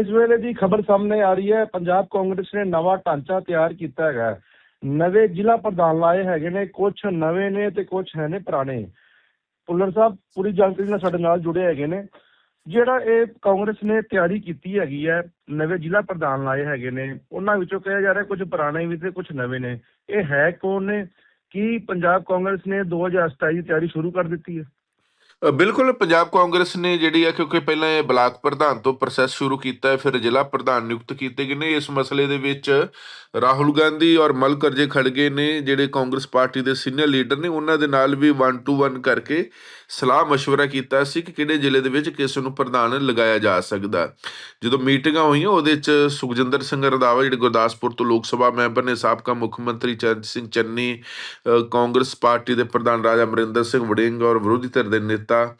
ਇਸ ਵੇਲੇ ਦੀ ਖਬਰ ਸਾਹਮਣੇ ਆ ਰਹੀ ਹੈ, ਪੰਜਾਬ ਕਾਂਗਰਸ ਨੇ ਨਵਾਂ ਢਾਂਚਾ ਤਿਆਰ ਕੀਤਾ ਹੈਗਾ ਨਵੇਂ ਜ਼ਿਲ੍ਹਾ ਪ੍ਰਧਾਨ ਲਾਏ ਹੈਗੇ ਨੇ ਕੁਝ ਨਵੇਂ ਨੇ ਤੇ ਕੁਝ ਹੈ ਨੇ ਪੁਰਾਣੇ। ਪੁੱਲਰ ਸਾਹਿਬ, ਪੂਰੀ ਜਾਣਕਾਰੀ ਨਾਲ ਸਾਡੇ ਨਾਲ ਜੁੜੇ ਹੈਗੇ ਨੇ। ਜਿਹੜਾ ਇਹ ਕਾਂਗਰਸ ਨੇ ਤਿਆਰੀ ਕੀਤੀ ਹੈਗੀ ਹੈ, ਨਵੇਂ ਜ਼ਿਲ੍ਹਾ ਪ੍ਰਧਾਨ ਲਾਏ ਹੈਗੇ ਨੇ, ਉਹਨਾਂ ਵਿੱਚੋਂ ਕਿਹਾ ਜਾ ਰਿਹਾ ਕੁਝ ਪੁਰਾਣੇ ਵੀ ਤੇ ਕੁਝ ਨਵੇਂ ਨੇ। ਇਹ ਹੈ ਕੌਣ ਨੇ? ਕੀ ਪੰਜਾਬ ਕਾਂਗਰਸ ਨੇ 2027 ਦੀ ਤਿਆਰੀ ਸ਼ੁਰੂ ਕਰ ਦਿੱਤੀ ਹੈ? ਬਿਲਕੁਲ ਪੰਜਾਬ ਕਾਂਗਰਸ ਨੇ ਜਿਹੜੀ ਆ ਕਿਉਂਕਿ ਪਹਿਲਾਂ ਇਹ ਬਲਾਕ ਪ੍ਰਧਾਨ ਤੋਂ ਪ੍ਰੋਸੈਸ ਸ਼ੁਰੂ ਕੀਤਾ ਹੈ ਫਿਰ ਜ਼ਿਲ੍ਹਾ ਪ੍ਰਧਾਨ ਨਿਯੁਕਤ ਕੀਤੇ ਗਏ ਨੇ ਇਸ ਮਸਲੇ ਦੇ ਵਿੱਚ ਰਾਹੁਲ ਗਾਂਧੀ ਔਰ ਮਲਕਰਜੇ ਖੜਗੇ ਨੇ ਜਿਹੜੇ ਕਾਂਗਰਸ ਪਾਰਟੀ ਦੇ ਸੀਨੀਅਰ ਲੀਡਰ ਨੇ ਉਹਨਾਂ ਦੇ ਨਾਲ ਵੀ 1 ਟੂ 1 ਕਰਕੇ ਸਲਾਹ مشورہ ਕੀਤਾ ਸੀ ਕਿ ਕਿਹੜੇ ਜ਼ਿਲ੍ਹੇ ਦੇ ਵਿੱਚ ਕਿਸ ਨੂੰ ਪ੍ਰਧਾਨ ਲਗਾਇਆ ਜਾ ਸਕਦਾ ਜਦੋਂ ਮੀਟਿੰਗਾਂ ਹੋਈਆਂ ਉਹਦੇ ਵਿੱਚ ਸੁਖਜਿੰਦਰ ਸਿੰਘ ਰੰਧਾਵਾ ਜਿਹੜੇ ਗੁਰਦਾਸਪੁਰ ਤੋਂ ਲੋਕ ਸਭਾ ਮੈਂਬਰ ਨੇ ਸਾਬਕਾ ਮੁੱਖ ਮੰਤਰੀ ਚਰਨ ਸਿੰਘ ਚੰਨੀ ਅ, ਕਾਂਗਰਸ ਪਾਰਟੀ ਦੇ ਪ੍ਰਧਾਨ ਰਾਜਾ ਅਮਰਿੰਦਰ ਸਿੰਘ ਵੜਿੰਗ ਔਰ ਵਿਰੋਧੀ ਧਿਰ ਦੇ ਨੇਤਾ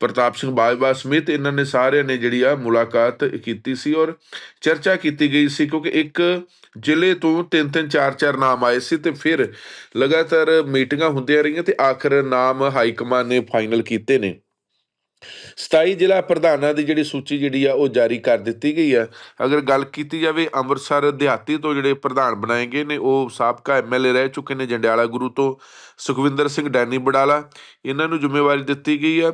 ਪ੍ਰਤਾਪ ਸਿੰਘ ਬਾਜਵਾ ਸਮੇਤ ਇਹਨਾਂ ਨੇ ਸਾਰਿਆਂ ਨੇ ਜਿਹੜੀ ਆ ਮੁਲਾਕਾਤ ਕੀਤੀ ਸੀ ਔਰ ਚਰਚਾ ਕੀਤੀ ਗਈ ਸੀ ਕਿਉਂਕਿ ਇੱਕ ਜ਼ਿਲ੍ਹੇ ਤੋਂ ਤਿੰਨ ਤਿੰਨ ਚਾਰ ਚਾਰ ਨਾਮ ਆਏ ਸੀ ਤੇ ਫਿਰ ਲਗਾਤਾਰ ਮੀਟਿੰਗਾਂ ਹੁੰਦੀਆਂ ਰਹੀਆਂ ਤੇ ਆਖਰ ਨਾਮ ਹਾਈ ਕਮਾਨ ਨੇ ਫਾਈਨਲ ਕੀਤੇ ਨੇ। 27 ਜ਼ਿਲ੍ਹਾ ਪ੍ਰਧਾਨਾਂ ਦੀ ਜਿਹੜੀ ਸੂਚੀ ਜਿਹੜੀ ਆ ਉਹ ਜਾਰੀ ਕਰ ਦਿੱਤੀ ਗਈ ਆ। ਅਗਰ ਗੱਲ ਕੀਤੀ ਜਾਵੇ ਅੰਮ੍ਰਿਤਸਰ ਦਿਹਾਤੀ ਤੋਂ ਜਿਹੜੇ ਪ੍ਰਧਾਨ ਬਣਾਏ ਗਏ ਨੇ ਉਹ ਸਾਬਕਾ ਐਮਐਲਏ ਰਹਿ ਚੁੱਕੇ ਨੇ, ਜੰਡਿਆਲਾ ਗੁਰੂ ਤੋਂ ਸੁਖਵਿੰਦਰ ਸਿੰਘ ਡੈਨੀ ਬਡਾਲਾ, ਇਹਨਾਂ ਨੂੰ ਜ਼ਿੰਮੇਵਾਰੀ ਦਿੱਤੀ ਗਈ ਆ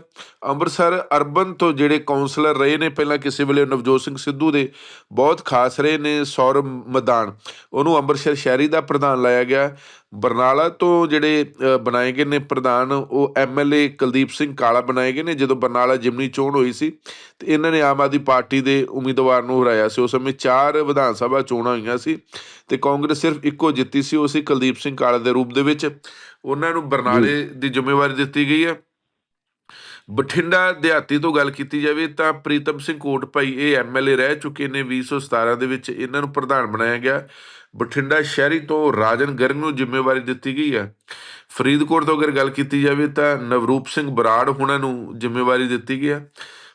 ਅੰਮ੍ਰਿਤਸਰ ਅਰਬਨ ਤੋਂ ਜਿਹੜੇ ਕਾਉਂਸਲਰ ਰਹੇ ਨੇ, ਪਹਿਲਾਂ ਕਿਸੇ ਵੇਲੇ ਨਵਜੋਤ ਸਿੰਘ ਸਿੱਧੂ ਦੇ, ਬਹੁਤ ਖਾਸ ਰਹੇ ਨੇ ਸੌਰਵ ਮਦਾਨ। ਉਹਨੂੰ ਅੰਮ੍ਰਿਤਸਰ ਸ਼ਹਿਰੀ ਦਾ ਪ੍ਰਧਾਨ ਲਾਇਆ ਗਿਆ। ਬਰਨਾਲਾ ਤੋਂ ਜਿਹੜੇ ਬਣਾਏ ਗਏ ਨੇ ਪ੍ਰਧਾਨ, ਉਹ ਐਮਐਲਏ ਕੁਲਦੀਪ ਸਿੰਘ ਕਾਲਾ ਬਣਾਏ ਗਏ ਨੇ, ਜਦੋਂ ਬਰਨਾਲਾ ਜਿਮਨੀ ਚੋਣ ਹੋਈ ਸੀ, ਤੇ ਇਹਨਾਂ ਨੇ ਆਮ ਆਦਮੀ ਪਾਰਟੀ ਦੇ ਉਮੀਦਵਾਰ ਨੂੰ ਹਰਾਇਆ ਸੀ। ਉਸ ਸਮੇਂ ਚਾਰ ਵਿਧਾਨ ਸਭਾ ਚੋਣਾਂ ਹੋਈਆਂ ਸੀ, ਤੇ ਕਾਂਗਰਸ ਸਿਰਫ ਇੱਕੋ ਜਿੱਤੀ ਸੀ, ਉਹ ਸੀ ਕੁਲਦੀਪ ਸਿੰਘ ਕਾਲਾ ਦੇ ਰੂਪ ਦੇ ਵਿੱਚ। ਉਹਨਾਂ ਨੂੰ ਬਰਨਾਲੇ ਦੀ ਜ਼ਿੰਮੇਵਾਰੀ ਦਿੱਤੀ ਗਈ ਹੈ। ਬਠਿੰਡਾ ਦਿਹਾਤੀ ਤੋਂ ਗੱਲ ਕੀਤੀ ਜਾਵੇ ਤਾਂ ਪ੍ਰੀਤਮ ਸਿੰਘ ਕੋਟਪਾਈ ਇਹ ਐਮਐਲਏ ਰਹਿ ਚੁੱਕੇ ਨੇ। 2017 ਦੇ ਵਿੱਚ ਇਹਨਾਂ ਨੂੰ ਪ੍ਰਧਾਨ ਬਣਾਇਆ ਗਿਆ। ਬਠਿੰਡਾ ਸ਼ਹਿਰੀ ਤੋਂ ਰਾਜਨ ਗਰਗ ਨੂੰ ਜ਼ਿੰਮੇਵਾਰੀ ਦਿੱਤੀ ਗਈ ਹੈ। ਫਰੀਦਕੋਟ ਤੋਂ ਅਗਰ ਗੱਲ ਕੀਤੀ ਜਾਵੇ ਤਾਂ ਨਵਰੂਪ ਸਿੰਘ ਬਰਾੜ ਹੁਣਾਂ ਨੂੰ ਜ਼ਿੰਮੇਵਾਰੀ ਦਿੱਤੀ ਗਈ ਹੈ।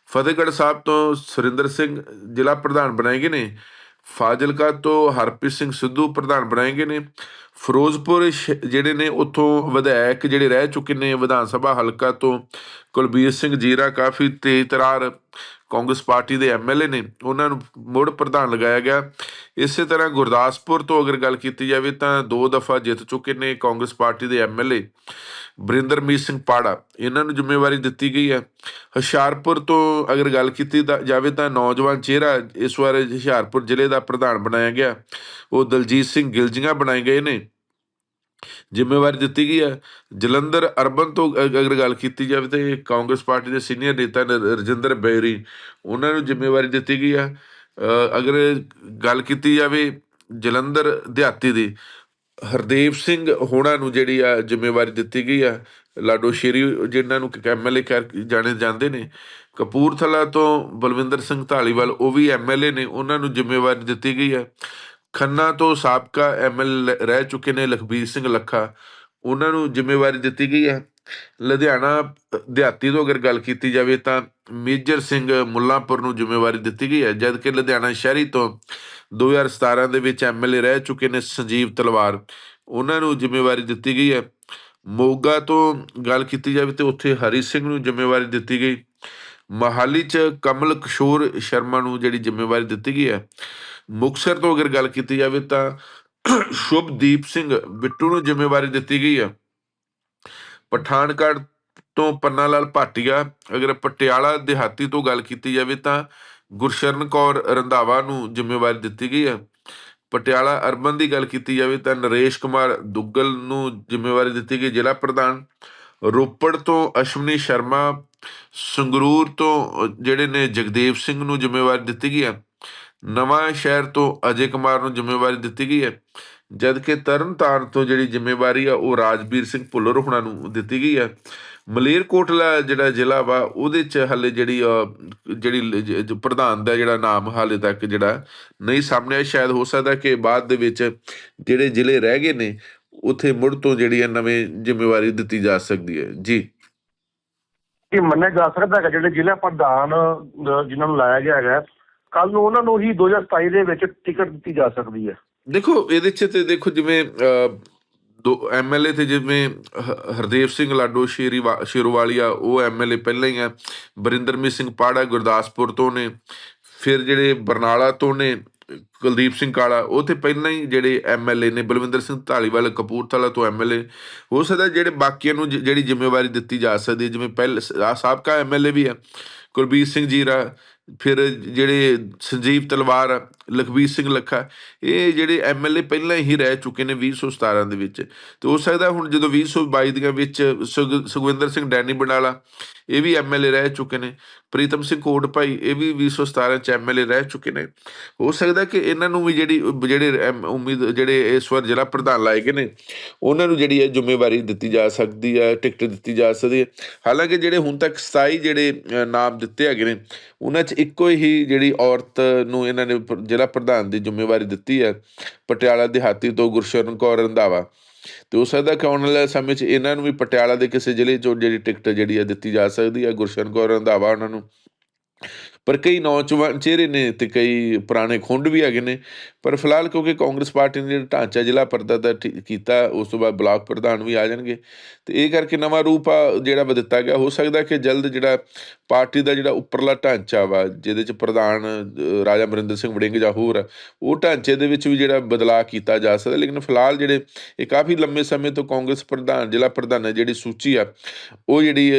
ਫਤਿਹਗੜ੍ਹ ਸਾਹਿਬ ਤੋਂ ਸੁਰਿੰਦਰ ਸਿੰਘ ਜ਼ਿਲ੍ਹਾ ਪ੍ਰਧਾਨ ਬਣਾਏ ਗਏ ਨੇ। ਫਾਜ਼ਿਲਕਾ ਤੋਂ ਹਰਪ੍ਰੀਤ ਸਿੰਘ ਸਿੱਧੂ ਪ੍ਰਧਾਨ ਬਣਾਏ ਗਏ ਨੇ। ਫਿਰੋਜ਼ਪੁਰ ਸ਼- ਜਿਹੜੇ ਨੇ, ਉੱਥੋਂ ਵਿਧਾਇਕ ਜਿਹੜੇ ਰਹਿ ਚੁੱਕੇ ਨੇ ਵਿਧਾਨ ਸਭਾ ਹਲਕਾ ਤੋਂ ਕੁਲਬੀਰ ਸਿੰਘ ਜੀਰਾ ਕਾਫੀ ਤੇਜ਼ ਤਰਾਰ ਕਾਂਗਰਸ ਪਾਰਟੀ ਦੇ ਐਮਐਲਏ ਨੇ, ਉਹਨਾਂ ਨੂੰ ਮੁੜ ਪ੍ਰਧਾਨ ਲਗਾਇਆ ਗਿਆ। ਇਸੇ ਤਰ੍ਹਾਂ ਗੁਰਦਾਸਪੁਰ ਤੋਂ ਅਗਰ ਗੱਲ ਕੀਤੀ ਜਾਵੇ ਤਾਂ ਦੋ ਦਫਾ ਜਿੱਤ ਚੁੱਕੇ ਨੇ ਕਾਂਗਰਸ ਪਾਰਟੀ ਦੇ ਐਮਐਲਏ ਬਰਿੰਦਰਮੀਤ ਸਿੰਘ ਪਾੜਾ। ਇਹਨਾਂ ਨੂੰ ਜ਼ਿੰਮੇਵਾਰੀ ਦਿੱਤੀ ਗਈ ਹੈ। ਹੁਸ਼ਿਆਰਪੁਰ ਤੋਂ ਅਗਰ ਗੱਲ ਕੀਤੀ ਜਾਵੇ ਤਾਂ ਨੌਜਵਾਨ ਚਿਹਰਾ ਇਸ ਵਾਰ ਹੁਸ਼ਿਆਰਪੁਰ ਜ਼ਿਲ੍ਹੇ ਦਾ ਪ੍ਰਧਾਨ ਬਣਾਇਆ ਗਿਆ। ਉਹ ਦਲਜੀਤ ਸਿੰਘ ਗਿਲਜੀਆਂ ਬਣਾਏ ਗਏ ਨੇ। ਜ਼ਿੰਮੇਵਾਰੀ ਦਿੱਤੀ ਗਈ ਹੈ। ਜਲੰਧਰ ਅਰਬਨ ਤੋਂ ਅਗਰ ਗੱਲ ਕੀਤੀ ਜਾਵੇ ਤਾਂ ਇਹ ਕਾਂਗਰਸ ਪਾਰਟੀ ਦੇ ਸੀਨੀਅਰ ਨੇਤਾ ਰਜਿੰਦਰ ਬੈਰੀ, ਉਹਨਾਂ ਨੂੰ ਜ਼ਿੰਮੇਵਾਰੀ ਦਿੱਤੀ ਗਈ ਹੈ। ਅਗਰ ਗੱਲ ਕੀਤੀ ਜਾਵੇ ਜਲੰਧਰ ਦਿਹਾਤੀ ਦੀ ਹਰਦੇਵ ਸਿੰਘ ਹੋਣਾ ਨੂੰ ਜਿਹੜੀ ਆ ਜ਼ਿੰਮੇਵਾਰੀ ਦਿੱਤੀ ਗਈ ਆ, ਲਾਡੋ ਸ਼ੇਰੀ ਜਿਨ੍ਹਾਂ ਨੂੰ ਐਮਐਲਏ ਕਰ ਜਾਣੇ ਜਾਂਦੇ ਨੇ, ਕਪੂਰਥਲਾ ਤੋਂ ਬਲਵਿੰਦਰ ਸਿੰਘ ਢਾਲੀਵਾਲ ਉਹ ਵੀ ਐਮਐਲਏ ਨੇ, ਉਹਨਾਂ ਨੂੰ ਜ਼ਿੰਮੇਵਾਰੀ ਦਿੱਤੀ ਗਈ ਹੈ। ਖੰਨਾ ਤੋਂ ਸਾਬਕਾ ਐਮਐਲ ਰਹਿ ਚੁੱਕੇ ਨੇ ਲਖਬੀਰ ਸਿੰਘ ਲੱਖਾ। ਉਹਨਾਂ ਨੂੰ ਜ਼ਿੰਮੇਵਾਰੀ ਦਿੱਤੀ ਗਈ ਹੈ। ਲੁਧਿਆਣਾ ਦਿਹਾਤੀ ਤੋਂ ਅਗਰ ਗੱਲ ਕੀਤੀ ਜਾਵੇ ਤਾਂ ਮੇਜਰ ਸਿੰਘ ਮੁੱਲਾਂਪੁਰ ਨੂੰ ਜ਼ਿੰਮੇਵਾਰੀ ਦਿੱਤੀ ਗਈ ਹੈ, ਜਦਕਿ ਲੁਧਿਆਣਾ ਸ਼ਹਿਰੀ ਤੋਂ 2017 ਦੇ ਵਿੱਚ ਐਮਐਲਏ ਰਹਿ ਚੁੱਕੇ ਨੇ ਸੰਜੀਵ ਤਲਵਾਰ। ਉਹਨਾਂ ਨੂੰ ਜ਼ਿੰਮੇਵਾਰੀ ਦਿੱਤੀ ਗਈ ਹੈ। ਮੋਗਾ ਤੋਂ ਗੱਲ ਕੀਤੀ ਜਾਵੇ ਤੇ ਉੱਥੇ ਹਰੀ ਸਿੰਘ ਨੂੰ ਜ਼ਿੰਮੇਵਾਰੀ ਦਿੱਤੀ ਗਈ। ਮਹਾਲੀ ਚ ਕਮਲ ਕਿਸ਼ੋਰ ਸ਼ਰਮਾ ਨੂੰ ਜਿਹੜੀ ਜ਼ਿੰਮੇਵਾਰੀ ਦਿੱਤੀ ਗਈ ਹੈ। ਮੁਕਸਰ ਤੋਂ ਅਗਰ ਗੱਲ ਕੀਤੀ ਜਾਵੇ ਤਾਂ ਸ਼ੁਭਦੀਪ ਸਿੰਘ ਬਿੱਟੂ ਨੂੰ ਜ਼ਿੰਮੇਵਾਰੀ ਦਿੱਤੀ ਗਈ ਹੈ ਪਠਾਨਕੋਟ ਤੋਂ ਪੰਨਾ ਲਾਲ ਭਾਟੀਆ, ਅਗਰ ਪਟਿਆਲਾ, ਦਿਹਾਤੀ ਤੋਂ ਗੱਲ ਕੀਤੀ ਜਾਵੇ ਤਾਂ ਗੁਰਸ਼ਰਨ ਕੌਰ ਰੰਧਾਵਾ ਨੂੰ ਜ਼ਿੰਮੇਵਾਰੀ ਦਿੱਤੀ ਗਈ ਹੈ ਪਟਿਆਲਾ ਅਰਬਨ ਦੀ ਗੱਲ ਕੀਤੀ ਜਾਵੇ ਤਾਂ ਨਰੇਸ਼ ਕੁਮਾਰ ਦੁੱਗਲ ਨੂੰ ਜ਼ਿੰਮੇਵਾਰੀ ਦਿੱਤੀ ਗਈ ਜ਼ਿਲ੍ਹਾ ਪ੍ਰਧਾਨ। ਰੋਪੜ ਤੋਂ ਅਸ਼ਵਨੀ ਸ਼ਰਮਾ, ਸੰਗਰੂਰ ਤੋਂ ਜਿਹੜੇ ਨੇ ਜਗਦੇਵ ਸਿੰਘ ਨੂੰ ਜ਼ਿੰਮੇਵਾਰੀ ਦਿੱਤੀ ਗਈ ਹੈ ਨਵਾਂ ਸ਼ਹਿਰ ਤੋਂ ਅਜੇ ਕੁਮਾਰ ਨੂੰ ਜ਼ਿੰਮੇਵਾਰੀ ਦਿੱਤੀ ਗਈ ਹੈ ਜਦਕਿ ਤਰਨਤਾਰਨ ਤੋਂ ਜਿਹੜੀ ਜ਼ਿੰਮੇਵਾਰੀ ਆ ਉਹ ਰਾਜਵੀਰ ਸਿੰਘ ਭੁੱਲਰ ਹੁਣਾਂ ਨੂੰ ਦਿੱਤੀ ਗਈ ਹੈ। ਮਲੇਰਕੋਟਲਾ ਜਿਹੜਾ ਜ਼ਿਲ੍ਹਾ ਵਾ ਉਹਦੇ ਚ ਹੱਲੇ ਜਿਹੜੀ ਜਿਹੜੀ ਪ੍ਰਧਾਨ ਦਾ ਜਿਹੜਾ ਨਾਮ ਹਾਲੇ ਤੱਕ ਜਿਹੜਾ ਨਹੀਂ ਸਾਹਮਣੇ ਆਇਆ। ਸ਼ਾਇਦ ਹੋ ਸਕਦਾ ਕਿ ਬਾਅਦ ਦੇ ਵਿੱਚ ਜਿਹੜੇ ਜ਼ਿਲ੍ਹੇ ਰਹਿ ਗਏ ਨੇ ਉੱਥੇ ਮੁੜ ਤੋਂ ਜਿਹੜੀ ਹੈ ਨਵੇਂ ਜ਼ਿੰਮੇਵਾਰੀ ਦਿੱਤੀ ਜਾ ਸਕਦੀ ਹੈ। ਜੀ। ਇਹ ਮੰਨਿਆ ਜਾ ਸਕਦਾ ਹੈ ਜਿਹੜੇ ਜ਼ਿਲ੍ਹਾ ਪ੍ਰਧਾਨ ਅਹ, ਜਿਨ੍ਹਾਂ ਨੂੰ ਲਾਇਆ ਗਿਆ ਹੈਗਾ ਕੱਲ ਨੂੰ ਉਹਨਾਂ ਨੂੰ ਹੀ 2027 ਦੇ ਵਿੱਚ ਟਿਕਟ ਦਿੱਤੀ ਜਾ ਸਕਦੀ ਹੈ। ਦੇਖੋ, ਇਹਦੇ ਚ ਤੇ ਦੇਖੋ ਜਿਵੇਂ ਦੋ ਐਮਐਲਏ ਤੇ ਜਿਵੇਂ ਹਰਦੇਵ ਸਿੰਘ ਲਾਡੋ, ਸ਼ੇਰੀ ਸ਼ੇਰੋਵਾਲੀਆ, ਉਹ ਐਮਐਲਏ ਪਹਿਲਾਂ ਹੀ ਆ ਬਰਿੰਦਰਮੀਤ ਸਿੰਘ ਪਾੜਾ ਗੁਰਦਾਸਪੁਰ ਤੋਂ ਨੇ। ਫਿਰ ਜਿਹੜੇ ਬਰਨਾਲਾ ਤੋਂ ਨੇ, ਕੁਲਦੀਪ ਸਿੰਘ ਕਾਲਾ, ਉਹ ਤੇ ਪਹਿਲਾਂ ਹੀ ਜਿਹੜੇ ਐਮਐਲਏ ਨੇ, ਬਲਵਿੰਦਰ ਸਿੰਘ ਢਾਲੀਵਾਲ ਕਪੂਰਥਲਾ ਤੋਂ ਐਮਐਲਏ ਹੋ ਸਕਦਾ ਜਿਹੜੇ ਬਾਕੀਆਂ ਨੂੰ ਜਿਹੜੀ ਜ਼ਿੰਮੇਵਾਰੀ ਦਿੱਤੀ ਜਾ ਸਕਦੀ ਹੈ, ਜਿਵੇਂ ਪਹਿਲੇ ਆਹ ਸਾਬਕਾ ਐਮਐਲਏ ਵੀ ਹੈ, ਕੁਲਬੀਰ ਸਿੰਘ ਜੀਰਾ ਫਿਰ ਜਿਹੜੇ ਸੰਜੀਵ ਤਲਵਾਰ ਆ, ਲਖਬੀਰ ਸਿੰਘ ਲੱਖਾ ਇਹ ਜਿਹੜੇ ਐਮਐਲਏ ਪਹਿਲਾਂ ਹੀ ਰਹਿ ਚੁੱਕੇ ਨੇ 2017 ਦੇ ਵਿੱਚ। ਤੇ ਹੋ ਸਕਦਾ ਹੁਣ ਜਦੋਂ 2022 ਦੀਆਂ ਵਿੱਚ ਸੁਗ- ਸੁਖਵਿੰਦਰ ਸਿੰਘ ਡੈਨੀ ਬਨਾਲਾ ਇਹ ਵੀ ਐਮਐਲਏ ਰਹਿ ਚੁੱਕੇ ਨੇ। ਪ੍ਰੀਤਮ ਸਿੰਘ ਕੋਟ ਭਾਈ ਇਹ ਵੀ 2017 ਚ ਐਮਐਲਏ ਰਹਿ ਚੁੱਕੇ ਨੇ। ਹੋ ਸਕਦਾ ਕਿ ਇਹਨਾਂ ਨੂੰ ਵੀ ਜਿਹੜੀ ਜਿਹੜੇ ਐਮ- ਉਮੀਦ ਜਿਹੜੇ ਇਸ ਵਾਰ ਜ਼ਿਲ੍ਹਾ ਪ੍ਰਧਾਨ ਲਾਏ ਗਏ ਨੇ ਉਹਨਾਂ ਨੂੰ ਜਿਹੜੀ ਹੈ ਜ਼ਿੰਮੇਵਾਰੀ ਦਿੱਤੀ ਜਾ ਸਕਦੀ ਹੈ ਟਿਕਟ ਦਿੱਤੀ ਜਾ ਸਕਦੀ ਹੈ। ਹਾਲਾਂਕਿ ਜਿਹੜੇ ਹੁਣ ਤੱਕ 27 ਜਿਹੜੇ ਨਾਮ ਦਿੱਤੇ ਹੈਗੇ ਨੇ ਉਹਨਾਂ 'ਚ ਇੱਕੋ ਹੀ ਜਿਹੜੀ ਔਰਤ ਨੂੰ ਇਹਨਾਂ ਨੇ ਜ਼ਿਲ੍ਹਾ ਪ੍ਰਧਾਨ ਦੀ ਜ਼ਿੰਮੇਵਾਰੀ ਦਿੱਤੀ ਹੈ, ਪਟਿਆਲਾ ਦਿਹਾਤੀ ਤੋਂ ਗੁਰਸ਼ਰਨ ਕੌਰ ਰੰਧਾਵਾ। ਤੇ ਹੋ ਸਕਦਾ ਕਿ ਆਉਣ ਵਾਲੇ ਸਮੇਂ 'ਚ ਇਹਨਾਂ ਨੂੰ ਵੀ ਪਟਿਆਲਾ ਦੇ ਕਿਸੇ ਜ਼ਿਲ੍ਹੇ 'ਚੋਂ ਜਿਹੜੀ ਟਿਕਟ ਜਿਹੜੀ ਹੈ ਦਿੱਤੀ ਜਾ ਸਕਦੀ ਹੈ, ਗੁਰਸ਼ਰਨ ਕੌਰ ਰੰਧਾਵਾ ਉਹਨਾਂ ਨੂੰ। ਪਰ ਕਈ ਨੌਜਵਾਨ ਚਿਹਰੇ ਨੇ ਤੇ ਕਈ ਪੁਰਾਣੇ ਖੁੰਡ ਵੀ ਹੈਗੇ ਨੇ। ਪਰ ਫਿਲਹਾਲ ਕਿਉਂਕਿ ਕਾਂਗਰਸ ਪਾਰਟੀ ਨੇ ਜਿਹੜਾ ਢਾਂਚਾ ਜ਼ਿਲ੍ਹਾ ਪਰਦਾ ਦਾ ਠੀ- ਕੀਤਾ ਉਸ ਤੋਂ ਬਾਅਦ ਬਲਾਕ ਪ੍ਰਧਾਨ ਵੀ ਆ ਜਾਣਗੇ। ਤੇ ਇਹ ਕਰਕੇ ਨਵਾਂ ਰੂਪ ਆ ਜਿਹੜਾ ਵਾ ਦਿੱਤਾ ਗਿਆ ਹੋ ਸਕਦਾ ਕਿ ਜਲਦ ਜਿਹੜਾ ਪਾਰਟੀ ਦਾ ਜਿਹੜਾ ਉੱਪਰਲਾ ਢਾਂਚਾ ਵਾ ਜਿਹਦੇ ਚ ਪ੍ਰਧਾਨ ਰਾਜਾ ਅਮਰਿੰਦਰ ਸਿੰਘ ਵੜਿੰਗ ਜਾਂ ਹੋਰ ਆ, ਉਹ ਢਾਂਚੇ ਦੇ ਵਿੱਚ ਵੀ ਜਿਹੜਾ ਬਦਲਾਅ ਕੀਤਾ ਜਾ ਸਕਦਾ। ਲੇਕਿਨ ਫਿਲਹਾਲ ਜਿਹੜੇ ਇਹ ਕਾਫੀ ਲੰਮੇ ਸਮੇਂ ਤੋਂ ਕਾਂਗਰਸ ਪ੍ਰਧਾਨ ਜ਼ਿਲ੍ਹਾ ਪ੍ਰਧਾਨ ਜਿਹੜੀ ਸੂਚੀ ਆ ਉਹ ਜਿਹੜੀ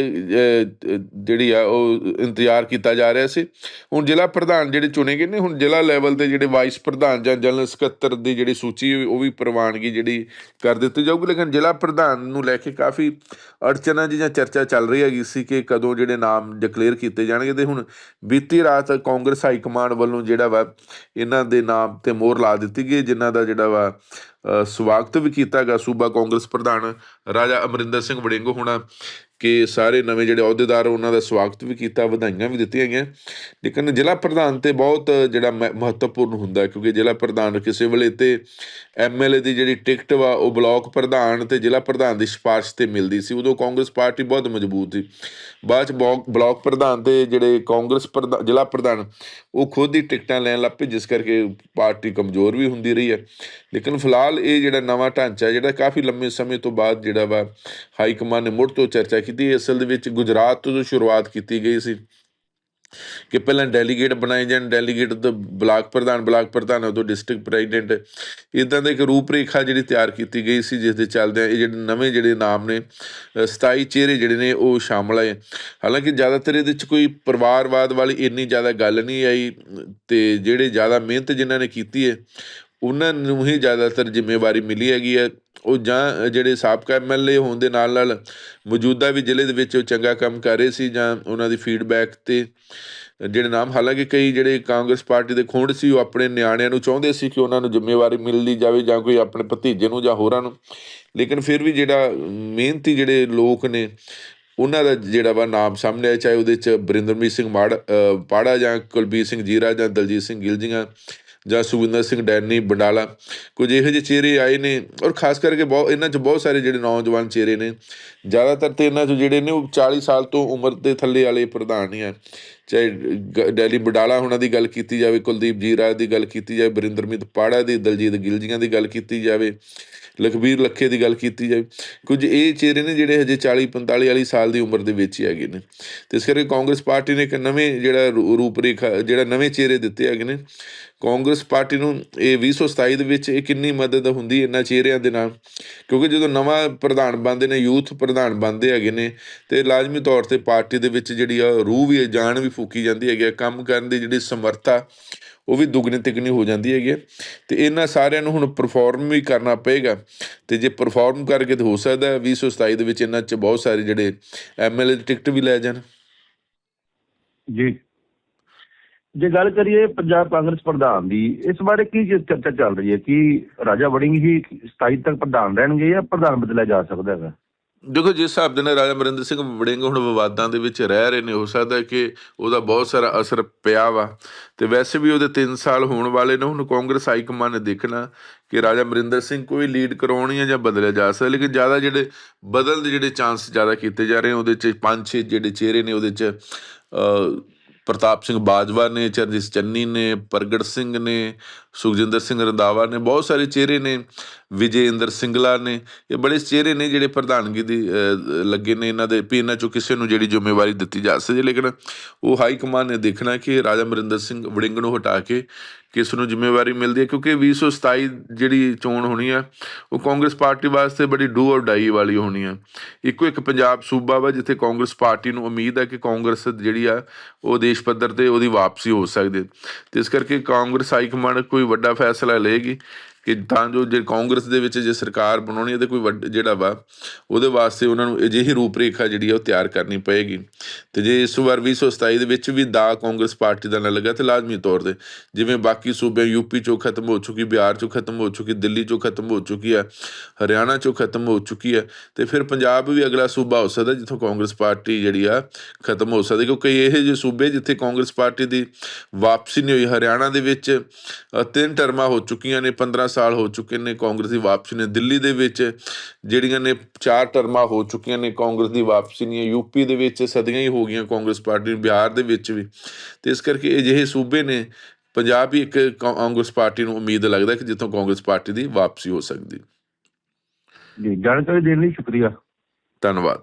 ਜਿਹੜੀ ਆ ਉਹ ਇੰਤਜ਼ਾਰ ਕੀਤਾ ਜਾ ਰਿਹਾ ਸੀ। ਹੁਣ ਜ਼ਿਲ੍ਹਾ ਪ੍ਰਧਾਨ ਜਿਹੜੇ ਚੁਣੇ ਗਏ ਨੇ, ਹੁਣ ਜ਼ਿਲ੍ਹਾ ਲੈਵਲ ਤੇ ਜਿਹੜੇ ਵਾਈਸ ਪ੍ਰਧਾਨ ਜਾਂ ਜਨਰਲ ਸਕੱਤਰ ਦੀ ਜਿਹੜੀ ਸੂਚੀ, ਉਹ ਵੀ ਪ੍ਰਵਾਨਗੀ ਜਿਹੜੀ ਕਰ ਦਿੱਤੀ ਜਾਊਗੀ। ਲੇਕਿਨ ਜ਼ਿਲ੍ਹਾ ਪ੍ਰਧਾਨ ਨੂੰ ਲੈ ਕੇ ਕਾਫੀ ਅੜਚਨਾਂ ਜੀ ਜਾਂ ਚਰਚਾ ਚੱਲ ਰਹੀ ਹੈਗੀ ਸੀ ਕਿ ਕਦੋਂ ਜਿਹੜੇ ਨਾਮ ਡਿਕਲੇਅਰ ਕੀਤੇ ਜਾਣਗੇ ਤੇ ਹੁਣ ਬੀਤੀ ਰਾਤ ਕਾਂਗਰਸ ਹਾਈ ਕਮਾਂਡ ਵੱਲੋਂ ਜਿਹੜਾ ਵਾ, ਇਹਨਾਂ ਦੇ ਨਾਮ ਤੇ ਮੋਹਰ ਲਾ ਦਿੱਤੀ ਗਈ ਜਿਨ੍ਹਾਂ ਦਾ ਜਿਹੜਾ ਵਾ ਸਵਾਗਤ ਵੀ ਕੀਤਾ ਗਿਆ ਸੂਬਾ ਕਾਂਗਰਸ ਪ੍ਰਧਾਨ ਰਾਜਾ ਅਮਰਿੰਦਰ ਸਿੰਘ ਵੜਿੰਗ ਹੋਣਾ ਕਿ ਸਾਰੇ ਨਵੇਂ ਜਿਹੜੇ ਅਹੁਦੇਦਾਰ ਉਹਨਾਂ ਦਾ ਸਵਾਗਤ ਵੀ ਕੀਤਾ, ਵਧਾਈਆਂ ਵੀ ਦਿੱਤੀਆਂ ਗਈਆਂ। ਲੇਕਿਨ ਜ਼ਿਲ੍ਹਾ ਪ੍ਰਧਾਨ ਤੇ ਬਹੁਤ ਜਿਹੜਾ ਮ- ਮਹੱਤਵਪੂਰਨ ਹੁੰਦਾ ਕਿਉਂਕਿ ਜ਼ਿਲ੍ਹਾ ਪ੍ਰਧਾਨ ਕਿਸੇ ਵੇਲੇ ਤੇ ਐਮਐਲਏ ਦੀ ਜਿਹੜੀ ਟਿਕਟ ਵਾ, ਉਹ ਬਲਾਕ ਪ੍ਰਧਾਨ ਤੇ ਜ਼ਿਲ੍ਹਾ ਪ੍ਰਧਾਨ ਦੀ ਸਿਫਾਰਿਸ਼ ਤੇ ਮਿਲਦੀ ਸੀ। ਉਦੋਂ ਕਾਂਗਰਸ ਪਾਰਟੀ ਬਹੁਤ ਮਜ਼ਬੂਤ ਸੀ। ਬਾਅਦ ਚ ਬਲਾਕ ਬਲਾਕ ਪ੍ਰਧਾਨ ਤੇ ਜਿਹੜੇ ਕਾਂਗਰਸ ਪ੍ਰਧਾਨ ਜ਼ਿਲ੍ਹਾ ਪ੍ਰਧਾਨ ਉਹ ਖੁਦ ਹੀ ਟਿਕਟਾਂ ਲੈਣ ਲੱਗ ਪਏ, ਜਿਸ ਕਰਕੇ ਪਾਰਟੀ ਕਮਜ਼ੋਰ ਵੀ ਹੁੰਦੀ ਰਹੀ ਹੈ। ਲੇਕਿਨ ਫਿਲਹਾਲ ਇਹ ਜਿਹੜਾ ਨਵਾਂ ਢਾਂਚਾ, ਜਿਹੜਾ ਕਾਫੀ ਲੰਮੇ ਸਮੇਂ ਤੋਂ ਬਾਅਦ ਜਿਹੜਾ ਵਾ ਹਾਈ ਕਮਾਂਡ ਨੇ ਮੁੜ ਤੋਂ ਚਰਚਾ ਕੀਤੀ, ਅਸਲ ਦੇ ਵਿੱਚ ਗੁਜਰਾਤ ਤੋਂ ਸ਼ੁਰੂਆਤ ਕੀਤੀ ਗਈ ਸੀ। ਕਿ ਪਹਿਲਾਂ ਡੈਲੀਗੇਟ ਬਣਾਏ ਜਾਣ ਡੈਲੀਗੇਟ ਤੋਂ ਬਲਾਕ ਪ੍ਰਧਾਨ ਬਲਾਕ ਪ੍ਰਧਾਨ ਉਦੋਂ ਡਿਸਟ੍ਰਿਕਟ ਪ੍ਰੈਜ਼ੀਡੈਂਟ। ਇਦਾਂ ਦਾ ਇੱਕ ਰੂਪਰੇਖਾ ਜਿਹੜੀ ਤਿਆਰ ਕੀਤੀ ਗਈ ਸੀ ਜਿਸ ਦੇ ਚੱਲਦਿਆਂ ਇਹ ਜਿਹੜੇ ਨਵੇਂ ਜਿਹੜੇ ਨਾਮ ਨੇ ਅ, 27 ਚਿਹਰੇ ਜਿਹੜੇ ਨੇ ਉਹ ਸ਼ਾਮਲ ਆਏ। ਹਾਲਾਂਕਿ ਜ਼ਿਆਦਾਤਰ ਇਹਦੇ ਵਿੱਚ ਕੋਈ ਪਰਿਵਾਰਵਾਦ ਵਾਲੀ ਇੰਨੀ ਜ਼ਿਆਦਾ ਗੱਲ ਨਹੀਂ ਆਈ ਤੇ ਜਿਹੜੇ ਜ਼ਿਆਦਾ ਮਿਹਨਤ ਜਿਨ੍ਹਾਂ ਨੇ ਕੀਤੀ ਹੈ ਉਹਨਾਂ ਨੂੰ ਹੀ ਜ਼ਿਆਦਾਤਰ ਜ਼ਿੰਮੇਵਾਰੀ ਮਿਲੀ ਹੈਗੀ ਹੈ। ਉਹ ਜਾਂ ਜਿਹੜੇ ਸਾਬਕਾ ਐਮਐਲਏ ਹੋਣ ਦੇ ਨਾਲ ਨਾਲ ਮੌਜੂਦਾ ਵੀ ਜ਼ਿਲ੍ਹੇ ਦੇ ਵਿੱਚ ਉਹ ਚੰਗਾ ਕੰਮ ਕਰ ਰਹੇ ਸੀ ਜਾਂ ਉਹਨਾਂ ਦੀ ਫੀਡਬੈਕ ਤੇ ਜਿਹੜੇ ਨਾਮ, ਹਾਲਾਂਕਿ ਕਈ ਜਿਹੜੇ ਕਾਂਗਰਸ ਪਾਰਟੀ ਦੇ ਖੁੰਡ ਸੀ, ਉਹ ਆਪਣੇ ਨਿਆਣਿਆਂ ਨੂੰ ਚਾਹੁੰਦੇ ਸੀ ਕਿ ਉਹਨਾਂ ਨੂੰ ਜ਼ਿੰਮੇਵਾਰੀ ਮਿਲਦੀ ਜਾਵੇ ਜਾਂ ਕੋਈ ਆਪਣੇ ਭਤੀਜੇ ਨੂੰ ਜਾਂ ਹੋਰਾਂ ਨੂੰ। ਲੇਕਿਨ ਫਿਰ ਵੀ ਜਿਹੜਾ ਮਿਹਨਤੀ ਜਿਹੜੇ ਲੋਕ ਨੇ, ਉਹਨਾਂ ਦਾ ਜਿਹੜਾ ਵਾ ਨਾਮ ਸਾਹਮਣੇ ਆਇਆ, ਚਾਹੇ ਉਹਦੇ ਚ ਬਰਿੰਦਰਮੀਤ ਸਿੰਘ ਮਾੜ ਪਾੜਾ ਜਾਂ ਕੁਲਬੀਰ ਸਿੰਘ ਜੀਰਾ ਜਾਂ ਦਲਜੀਤ ਸਿੰਘ ਗਿਲਜੀਆਂ ਜਾਂ ਸੁਖਵਿੰਦਰ ਸਿੰਘ, ਡੈਨੀ, ਬੰਡਾਲਾ, ਕੁਝ ਇਹੋ ਜਿਹੇ ਚਿਹਰੇ ਆਏ ਨੇ ਔਰ ਖਾਸ ਕਰਕੇ ਬਹੁਤ ਇਹਨਾਂ 'ਚ ਬਹੁਤ ਸਾਰੇ ਜਿਹੜੇ ਨੌਜਵਾਨ ਚਿਹਰੇ ਨੇ। ਜ਼ਿਆਦਾਤਰ ਤੇ ਇਹਨਾਂ 'ਚ ਜਿਹੜੇ ਨੇ ਉਹ 40 ਸਾਲ ਤੋਂ ਉਮਰ ਦੇ ਥੱਲੇ ਵਾਲੇ ਪ੍ਰਧਾਨ ਹੀ ਆ। ਚਾਹੇ ਗ- ਡੈਲੀ ਬਡਾਲਾ ਉਹਨਾਂ ਦੀ ਗੱਲ ਕੀਤੀ ਜਾਵੇ, ਕੁਲਦੀਪ ਜੀਰਾ ਦੀ ਗੱਲ ਕੀਤੀ ਜਾਵੇ, ਬਰਿੰਦਰਮੀਤ ਪਾੜਾ ਦੀ, ਦਲਜੀਤ ਗਿਲਜੀਆਂ ਦੀ ਗੱਲ ਕੀਤੀ ਜਾਵੇ, ਲਖਬੀਰ ਲੱਖੇ ਦੀ ਗੱਲ ਕੀਤੀ ਜਾਵੇ, ਕੁਝ ਇਹ ਚਿਹਰੇ ਨੇ ਜਿਹੜੇ ਹਜੇ 40 45 ਵਾਲੀ ਸਾਲ ਦੀ ਉਮਰ ਦੇ ਵਿੱਚ ਹੀ ਹੈਗੇ ਨੇ। ਤੇ ਇਸ ਕਰਕੇ ਕਾਂਗਰਸ ਪਾਰਟੀ ਨੇ ਇੱਕ ਨਵੇਂ ਜਿਹੜਾ ਰੂ- ਰੂਪਰੇਖਾ, ਜਿਹੜਾ ਨਵੇਂ ਚਿਹਰੇ ਦਿੱਤੇ ਹੈਗੇ ਨੇ। ਕਾਂਗਰਸ ਪਾਰਟੀ ਨੂੰ ਇਹ 2027 ਦੇ ਵਿੱਚ ਇਹ ਕਿੰਨੀ ਮਦਦ ਹੁੰਦੀ ਇਹਨਾਂ ਚਿਹਰਿਆਂ ਦੇ ਨਾਲ? ਕਿਉਂਕਿ ਜਦੋਂ ਨਵਾਂ ਪ੍ਰਧਾਨ ਬਣਦੇ ਨੇ, ਯੂਥ ਪ੍ਰਧਾਨ ਬਣਦੇ ਹੈਗੇ ਨੇ, ਤੇ ਲਾਜ਼ਮੀ ਤੌਰ ਤੇ ਪਾਰਟੀ ਦੇ ਵਿੱਚ ਜਿਹੜੀ ਆ ਰੂਹ ਵੀ ਜਾਣ ਵੀ ਫੂਕੀ ਜਾਂਦੀ ਹੈਗੀ ਆ, ਕੰਮ ਕਰਨ ਦੀ ਜਿਹੜੀ ਸਮਰੱਥਾ ਉਹ ਵੀ ਦੁੱਗਣੀ ਤਿੱਗਣੀ ਹੋ ਜਾਂਦੀ ਹੈਗੀ ਤੇ ਇਹਨਾਂ ਸਾਰਿਆਂ ਨੂੰ ਹੁਣ ਪਰਫਾਰਮ ਵੀ ਕਰਨਾ ਪਏਗਾ। ਤੇ ਜੇ ਪਰਫਾਰਮ ਕਰਕੇ ਤੇ ਹੋ ਸਕਦਾ ਹੈ 2027 ਦੇ ਵਿੱਚ ਇਹਨਾਂ 'ਚ ਬਹੁਤ ਸਾਰੇ ਜਿਹੜੇ ਐਮਐਲਏ ਟਿਕਟ ਵੀ ਲੈ ਜਾਣ। ਜੀ। ਜੇ ਗੱਲ ਕਰੀਏ ਪੰਜਾਬ ਕਾਂਗਰਸ ਪ੍ਰਧਾਨ ਦੀ ਇਸ ਬਾਰੇ ਕੀ ਚਰਚਾ ਚੱਲ ਰਹੀ ਹੈ? ਕਿ ਰਾਜਾ ਵੜਿੰਗ ਹੀ 27 ਤੱਕ ਪ੍ਰਧਾਨ ਰਹਿਣਗੇ ਜਾਂ ਪ੍ਰਧਾਨ ਬਦਲਿਆ ਜਾ ਸਕਦਾ ਹੈਗਾ? ਦੇਖੋ, ਜਿਸ ਹਿਸਾਬ ਦੇ ਨਾਲ ਰਾਜਾ ਅਮਰਿੰਦਰ ਸਿੰਘ ਵੜਿੰਗ ਹੁਣ ਵਿਵਾਦਾਂ ਦੇ ਵਿੱਚ ਰਹਿ ਰਹੇ ਨੇ, ਹੋ ਸਕਦਾ ਕਿ ਉਹਦਾ ਬਹੁਤ ਸਾਰਾ ਅਸਰ ਪਿਆ ਵਾ। ਤੇ ਵੈਸੇ ਵੀ ਉਹਦੇ 3 ਸਾਲ ਹੋਣ ਵਾਲੇ ਨੇ, ਹੁਣ ਕਾਂਗਰਸ ਹਾਈ ਕਮਾਨ ਨੇ ਦੇਖਣਾ ਕਿ ਰਾਜਾ ਅਮਰਿੰਦਰ ਸਿੰਘ ਕੋਈ ਲੀਡ ਕਰਾਉਣੀ ਹੈ ਜਾਂ ਬਦਲਿਆ ਜਾ ਸਕਦਾ, ਲੇਕਿਨ ਜ਼ਿਆਦਾ ਜਿਹੜੇ ਬਦਲ ਦੇ ਜਿਹੜੇ ਚਾਂਸ ਜ਼ਿਆਦਾ ਕੀਤੇ ਜਾ ਰਹੇ ਉਹਦੇ ਚ ਪੰਜ ਛੇ ਜਿਹੜੇ ਚਿਹਰੇ ਨੇ, ਉਹਦੇ ਚ ਪ੍ਰਤਾਪ ਸਿੰਘ ਬਾਜਵਾ ਨੇ, ਚਰਨਜੀਤ ਚੰਨੀ ਨੇ, ਪ੍ਰਗਟ ਸਿੰਘ ਨੇ ਸੁਖਜਿੰਦਰ ਸਿੰਘ ਰੰਦਾਵਾ ਨੇ, ਬਹੁਤ ਸਾਰੇ ਚਿਹਰੇ ਨੇ ਵਿਜੇ ਇੰਦਰ ਸਿੰਗਲਾ ਨੇ, ਇਹ ਬੜੇ ਚਿਹਰੇ ਨੇ ਜਿਹੜੇ ਪ੍ਰਧਾਨਗੀ ਦੀ ਲੱਗੇ ਨੇ ਇਹਨਾਂ ਦੇ, ਵੀ ਇਹਨਾਂ ਚੋਂ ਕਿਸੇ ਨੂੰ ਜਿਹੜੀ ਜ਼ਿੰਮੇਵਾਰੀ ਦਿੱਤੀ ਜਾ ਸਕਦੀ ਲੇਕਿਨ ਉਹ ਹਾਈ ਕਮਾਂਡ ਨੇ ਦੇਖਣਾ ਕਿ ਰਾਜਾ ਅਮਰਿੰਦਰ ਸਿੰਘ ਵੜਿੰਗ ਨੂੰ ਹਟਾ ਕੇ ਕਿਸ ਨੂੰ ਜ਼ਿੰਮੇਵਾਰੀ ਮਿਲਦੀ ਹੈ, ਕਿਉਂਕਿ 2027 ਜਿਹੜੀ ਚੋਣ ਹੋਣੀ ਆ ਉਹ ਕਾਂਗਰਸ ਪਾਰਟੀ ਵਾਸਤੇ ਬੜੀ ਡੂ ਔਰ ਡਾਈ ਵਾਲੀ ਹੋਣੀ ਆ ਇੱਕੋ ਇੱਕ ਪੰਜਾਬ ਸੂਬਾ ਵਾ, ਜਿੱਥੇ ਕਾਂਗਰਸ ਪਾਰਟੀ ਨੂੰ ਉਮੀਦ ਹੈ ਕਿ ਕਾਂਗਰਸ ਜਿਹੜੀ ਆ, ਉਹ ਦੇਸ਼ ਪੱਧਰ ਤੇ ਉਹਦੀ ਵਾਪਸੀ ਹੋ ਸਕਦੀ ਹੈ। ਤੇ ਇਸ ਕਰਕੇ ਕਾਂਗਰਸ ਹਾਈ ਕਮਾਂਡ ਕੋਈ ਵੱਡਾ ਫੈਸਲਾ ਲਏਗੀ। ਕਿ ਤਾਂ ਜੋ ਜੇ ਕਾਂਗਰਸ ਦੇ ਵਿੱਚ ਜੇ ਸਰਕਾਰ ਬਣਾਉਣੀ ਹੈ ਤੇ ਕੋਈ ਵੱਡ- ਜਿਹੜਾ ਵਾ, ਉਹਦੇ ਵਾਸਤੇ ਉਹਨਾਂ ਨੂੰ ਅਜਿਹੀ ਰੂਪਰੇਖਾ ਜਿਹੜੀ ਆ ਉਹ ਤਿਆਰ ਕਰਨੀ ਪਏਗੀ। ਤੇ ਜੇ ਇਸ ਵਾਰ 2027 ਦੇ ਵਿੱਚ ਵੀ ਦਾ ਕਾਂਗਰਸ ਪਾਰਟੀ ਦਾ ਨਾ ਲੱਗਾ ਤੇ ਲਾਜ਼ਮੀ ਤੌਰ ਤੇ, ਜਿਵੇਂ ਬਾਕੀ ਸੂਬੇ ਯੂਪੀ ਚੋਂ ਖਤਮ ਹੋ ਚੁੱਕੀ, ਬਿਹਾਰ ਚੋਂ ਖਤਮ ਹੋ ਚੁੱਕੀ, ਦਿੱਲੀ ਚੋਂ ਖਤਮ ਹੋ ਚੁੱਕੀ ਹੈ ਹਰਿਆਣਾ ਚੋਂ ਖਤਮ ਹੋ ਚੁੱਕੀ ਹੈ ਤੇ ਫਿਰ ਪੰਜਾਬ ਵੀ ਅਗਲਾ ਸੂਬਾ ਹੋ ਸਕਦਾ ਜਿੱਥੋਂ ਕਾਂਗਰਸ ਪਾਰਟੀ ਜਿਹੜੀ ਆ ਖਤਮ ਹੋ ਸਕਦੀ, ਕਿਉਂਕਿ ਇਹ ਜਿਹੇ ਸੂਬੇ ਜਿੱਥੇ ਕਾਂਗਰਸ ਪਾਰਟੀ ਦੀ ਵਾਪਸੀ ਨਹੀਂ ਹੋਈ, ਹਰਿਆਣਾ ਦੇ ਵਿੱਚ ਤਿੰਨ ਟਰਮਾਂ ਹੋ ਚੁੱਕੀਆਂ ਨੇ 15 ਸਾਲ ਹੋ ਚੁੱਕੇ ਨੇ ਕਾਂਗਰਸ ਦੀ ਵਾਪਸੀ ਨੇ। ਦਿੱਲੀ ਦੇ ਵਿੱਚ ਜਿਹੜੀਆਂ ਨੇ ਚਾਰ ਟਰਮਾਂ ਹੋ ਚੁੱਕੀਆਂ ਨੇ ਕਾਂਗਰਸ ਦੀ ਵਾਪਸੀ ਨਹੀਂ ਹੈ। ਯੂਪੀ ਦੇ ਵਿੱਚ ਸਦੀਆਂ ਹੀ ਹੋ ਗਈਆਂ ਕਾਂਗਰਸ ਪਾਰਟੀ ਨੂੰ ਬਿਹਾਰ ਦੇ ਵਿੱਚ ਵੀ। ਤੇ ਇਸ ਕਰਕੇ ਇਹ ਜਿਹੇ ਸੂਬੇ ਨੇ ਪੰਜਾਬ ਵੀ ਇੱਕ ਕਾਂਗਰਸ ਪਾਰਟੀ ਨੂੰ ਉਮੀਦ ਲੱਗਦਾ ਕਿ ਜਿੱਥੋਂ ਕਾਂਗਰਸ ਪਾਰਟੀ ਦੀ ਵਾਪਸੀ ਹੋ ਸਕਦੀ। ਜੀ ਜਾਣਕਾਰੀ ਦੇਣ ਲਈ ਸ਼ੁਕਰੀਆ। ਧੰਨਵਾਦ।